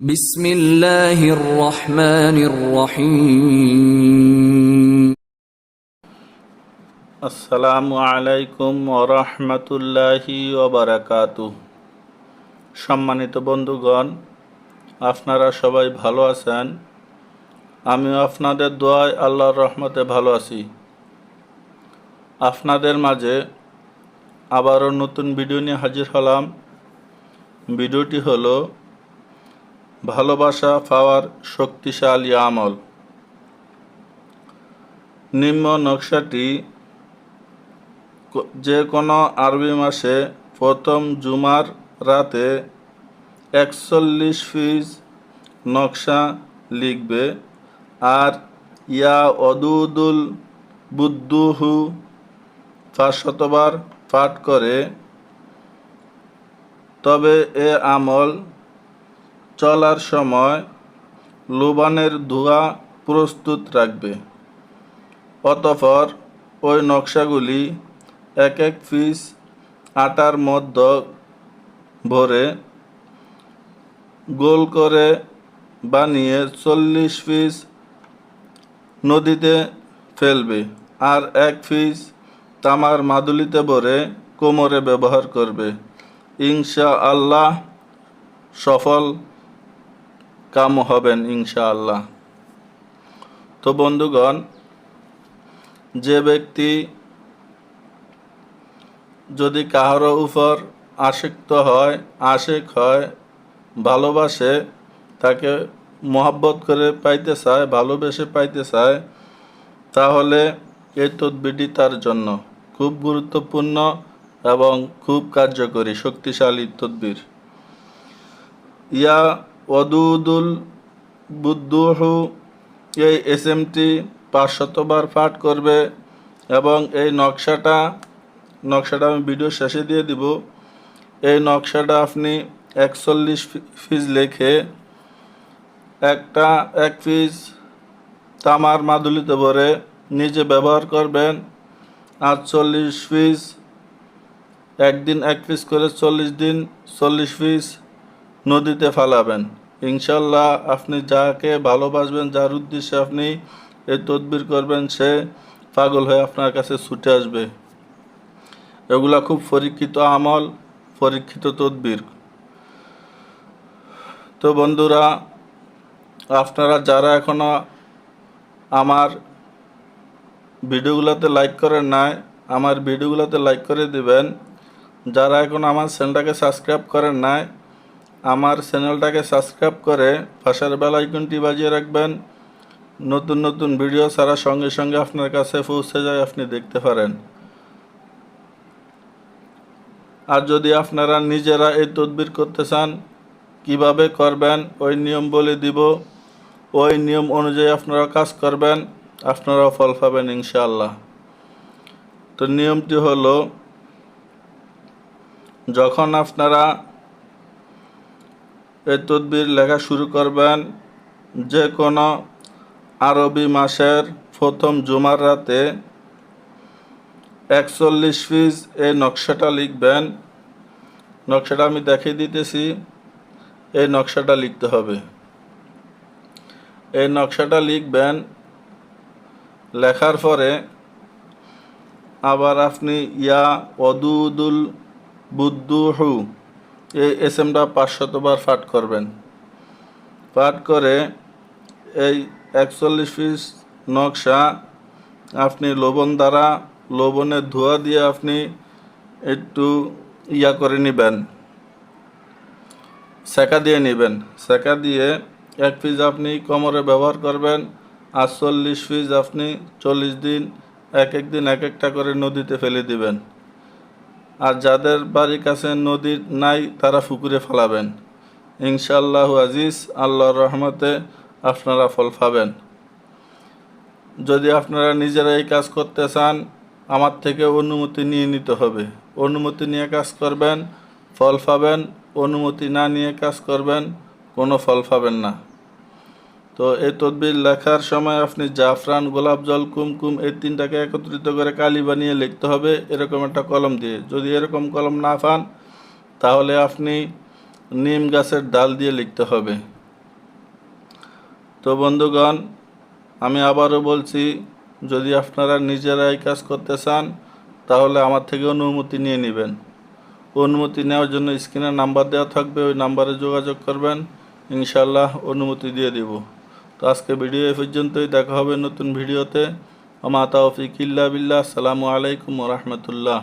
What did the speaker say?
বিসমিল্লাহির রহমানির আসসালামু আলাইকুম ওরহমতুল্লাহি ওবরাকাতু সম্মানিত বন্ধুগণ, আপনারা সবাই ভালো আছেন? আমি আপনাদের দোয়ায় আল্লাহর রহমতে ভালো আছি। আপনাদের মাঝে আবারও নতুন ভিডিও নিয়ে হাজির হলাম। ভিডিওটি হলো ভালোবাসা পাওয়ার শক্তিশালী আমল। নিম্ন নকশাটি যে কোনো আরবি মাসে প্রথম জুমার রাতে একচল্লিশ ফিজ নকশা লিখবে আর ইয়া অদুদুল বুদ্দুহু পাঁচশতবার পাঠ করে। তবে এ আমল চলার সময় লোবানের ধোঁয়া প্রস্তুত রাখবে। অতঃপর ওই নকশাগুলি এক এক পিস আটার মধ্য ভরে গোল করে বানিয়ে চল্লিশ পিস নদীতে ফেলবে আর এক পিস তামার মাদুলিতে ভরে কোমরে ব্যবহার করবে। ইনশা আল্লাহ সফল কাম হবেন ইনশা আল্লাহ তো বন্ধুগণ, যে ব্যক্তি যদি কাহারও উপর আসক্ত হয়, আশেক হয়, ভালোবাসে, তাকে মহাব্বত করে পাইতে চায়, ভালোবেসে পাইতে চায়, তাহলে এই তদবিরটি তার জন্য খুব গুরুত্বপূর্ণ এবং খুব কার্যকরী, শক্তিশালী তদবির। ইয়া ওদুদুল বুদ্দুহু এই এস এমটি পাঁচশতবার পাঠ করবে এবং এই নকশাটা নকশাটা আমি ভিডিও শেষে দিয়ে দিব। এই নকশাটা আপনি একচল্লিশ পিস লেখে একটা, এক পিস তামার মাদুলিতে ভরে নিজে ব্যবহার করবেন। আর চল্লিশ পিস একদিন এক পিস করে চল্লিশ দিন, চল্লিশ পিস নদীতে ফালাবেন। ইনশাল্লাহ আপনি যাকে ভালোবাসবেন, যার উদ্দেশ্যে আপনি এই তদবির করবেন, সে পাগল হয়ে আপনার কাছে ছুটে আসবে। এগুলা খুব পরীক্ষিত আমল, পরীক্ষিত তদবির। তো বন্ধুরা, আপনারা যারা এখনও আমার ভিডিওগুলোতে লাইক করেন নাই, আমার ভিডিওগুলোতে লাইক করে দিবেন। যারা এখন আমার চ্যানেলটাকে সাবস্ক্রাইব করেন নাই আমার চ্যানেলটাকে সাবস্ক্রাইব করে পাশের বেল আইকনটি বাজিয়ে রাখবেন। নতুন নতুন ভিডিও ছাড়া সঙ্গে সঙ্গে আপনার কাছে পৌঁছে যায় আপনি দেখতে পারেন। আর যদি আপনারা নিজেরা এই তদবির করতে চান, কীভাবে করবেন, ওই নিয়ম বলে দিব। ওই নিয়ম অনুযায়ী আপনারা কাজ করবেন, আপনারাও ফল পাবেন ইনশাআল্লাহ। তো নিয়মটি হলো, যখন আপনারা এই তদবির লেখা শুরু করবেন যে কোনো আরবি মাসের প্রথম জুমার রাতে একচল্লিশ পিস এই নকশাটা লিখবেন। নকশাটা আমি দেখিয়ে দিতেছি। এই নকশাটা লিখতে হবে। এই নকশাটা লিখবেন। লেখার পরে আবার আপনি ইয়া অদুদুল বুদ্দুহু এই এস এমটা পাঁচশতবার পাঠ করবেন। পাঠ করে এই একচল্লিশ পিস নকশা আপনি লবণ দ্বারা লবণের ধোয়া দিয়ে আপনি একটু ইয়া করে নেবেন। সেকা দিয়ে নেবেন। সেকা দিয়ে এক পিস আপনি কোমরে ব্যবহার করবেন আর চল্লিশ পিস আপনি চল্লিশ দিন, এক এক দিন এক একটা করে নদীতে ফেলে দিবেন। আর যাদের বাড়ির কাছে নদী নাই, তারা পুকুরে ফেলাবেন। ইনশাল্লাহ আজিজ, আল্লাহর রহমতে আপনারা ফল পাবেন। যদি আপনারা নিজেরা এই কাজ করতে চান, আমার থেকে অনুমতি নিয়ে নিতে হবে। অনুমতি নিয়ে কাজ করবেন, ফল পাবেন, অনুমতি না নিয়ে কাজ করবেন, কোনো ফল পাবেন না। তো এই তদবির লেখার সময় আপনি জাফরান গোলাপ জল, কুমকুম এই তিনটাকে একত্রিত করে কালি বানিয়ে লিখতে হবে, এরকম একটা কলম দিয়ে। যদি এরকম কলম না পান, তাহলে আপনি নিম গাছের ডাল দিয়ে লিখতে হবে। তো বন্ধুগণ, আমি আবারও বলছি, যদি আপনারা নিজেরা এই কাজ করতে চান, তাহলে আমার থেকে অনুমতি নিয়ে নেবেন। অনুমতি নেওয়ার জন্য স্ক্রিনে নাম্বার দেওয়া থাকবে, ওই নাম্বারে যোগাযোগ করবেন। ইনশাল্লাহ অনুমতি দিয়ে দেবো। তো আজকে ভিডিও এ পর্যন্তই, দেখা হবে নতুন ভিডিওতে। মাতা ওফিক ইল্লা বিল্লাহ, আসসালামু আলাইকুম রহমতুল্লাহ।